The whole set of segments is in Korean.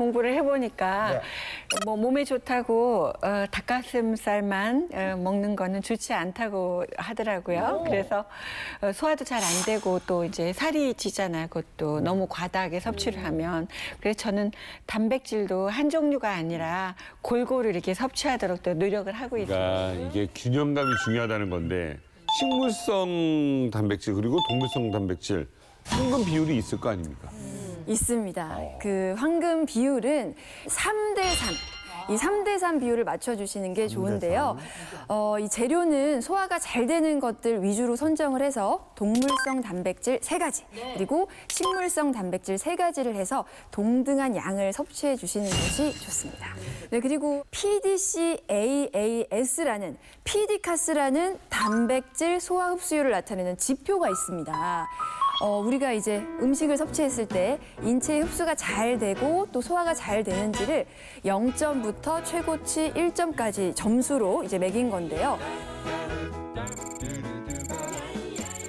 공부를 해보니까 네. 뭐 몸에 좋다고 어, 닭가슴살만 어, 먹는 거는 좋지 않다고 하더라고요. 그래서 어, 소화도 잘 안 되고 또 이제 살이 찌잖아요. 그것도 너무 과다하게 섭취를 하면 그래서 저는 단백질도 한 종류가 아니라 골고루 이렇게 섭취하도록 또 노력을 하고 있습니다. 그러니까 이게 균형감이 중요하다는 건데 식물성 단백질 그리고 동물성 단백질 황금 비율이 있을 거 아닙니까? 있습니다. 그 황금 비율은 3대 3. 이 3대 3 비율을 맞춰주시는 게 좋은데요. 어, 이 재료는 소화가 잘 되는 것들 위주로 선정을 해서 동물성 단백질 세가지 그리고 식물성 단백질 세가지를 해서 동등한 양을 섭취해 주시는 것이 좋습니다. 네, 그리고 PDCAAS라는 PDCAS라는 단백질 소화 흡수율을 나타내는 지표가 있습니다. 어, 우리가 이제 음식을 섭취했을 때 인체의 흡수가 잘 되고 또 소화가 잘 되는지를 0점부터 최고치 1점까지 점수로 이제 매긴 건데요.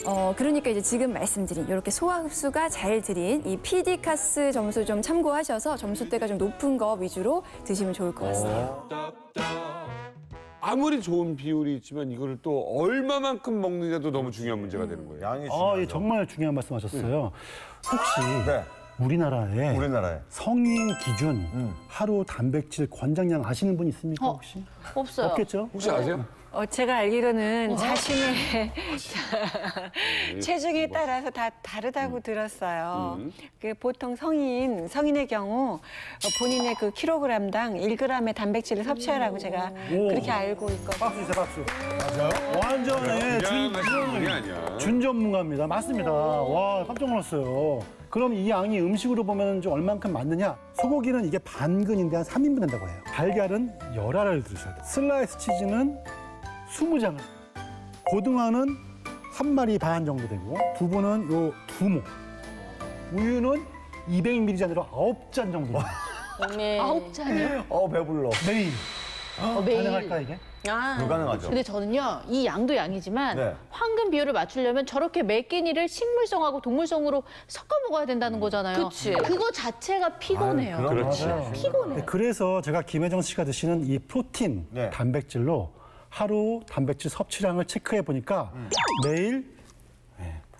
어, 그러니까 이제 지금 말씀드린 이렇게 소화 흡수가 잘 드린 이 PD카스 점수 좀 참고하셔서 점수대가 좀 높은 거 위주로 드시면 좋을 것 같습니다. 아무리 좋은 비율이 있지만 이거를 또 얼마만큼 먹느냐도 너무 중요한 문제가 되는 거예요. 양이 아, 중요하죠. 예, 정말 중요한 말씀 하셨어요. 혹시 네. 우리나라에 우리나라에. 성인 기준 하루 단백질 권장량 아시는 분 있습니까 어. 혹시? 없어요. 없겠죠? 혹시 아세요? 어, 제가 알기로는 자신의 체중에 따라서 다 다르다고 들었어요. 그 보통 성인, 성인의 경우 어, 본인의 그 킬로그램당 1g의 단백질을 섭취하라고 제가 오. 그렇게 알고 있거든요. 박수 주세요, 박수. 맞아요? 완전 예, 준, 그냥 하시는 분이 아니야. 준 전문가입니다. 맞습니다. 와, 깜짝 놀랐어요. 그럼 이 양이 음식으로 보면 좀 얼만큼 맞느냐? 소고기는 이게 반근인데 한 3인분 된다고 해요. 달걀은 열알을 드셔야 돼요. 슬라이스 치즈는 20장을. 고등어는 한 마리 반 정도 되고 두부는 요 두모. 우유는 200ml 아니라 9잔 정도 돼요. 아홉 잔이요? 어 배불러. 매일. 어, 매일. 가능할까 이게? 아. 불가능하죠. 근데 저는요, 이 양도 양이지만 네. 황금 비율을 맞추려면 저렇게 몇 끼니를 식물성하고 동물성으로 섞어 먹어야 된다는 거잖아요. 그치. 그거 자체가 피곤해요. 그렇지. 피곤해요. 네, 그래서 제가 김혜정 씨가 드시는 이 프로틴 네. 단백질로 하루 단백질 섭취량을 체크해 보니까 매일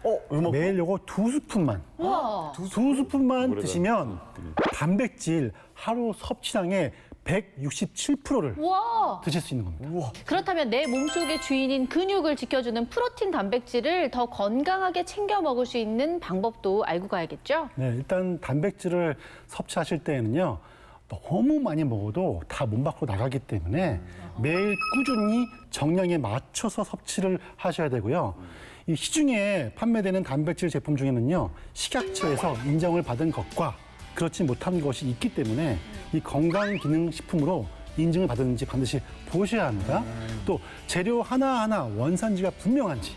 어 이거 매일 요거 두 스푼만 와. 두 스푼 만 드시면 단백질 하루 섭취량의 167%를 와. 드실 수 있는 겁니다. 그렇다면 내 몸속의 주인인 근육을 지켜주는 프로틴 단백질을 더 건강하게 챙겨 먹을 수 있는 방법도 알고 가야겠죠? 네, 일단 단백질을 섭취하실 때에는요. 너무 많이 먹어도 다 몸 밖으로 나가기 때문에 매일 꾸준히 정량에 맞춰서 섭취를 하셔야 되고요. 이 시중에 판매되는 단백질 제품 중에는요. 식약처에서 인정을 받은 것과 그렇지 못한 것이 있기 때문에 이 건강기능식품으로 인증을 받았는지 반드시 보셔야 합니다. 또 재료 하나하나 원산지가 분명한지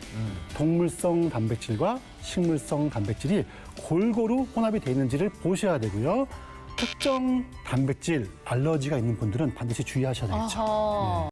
동물성 단백질과 식물성 단백질이 골고루 혼합이 되어 있는지를 보셔야 되고요. 특정 단백질 알러지가 있는 분들은 반드시 주의하셔야 되겠죠. 아하.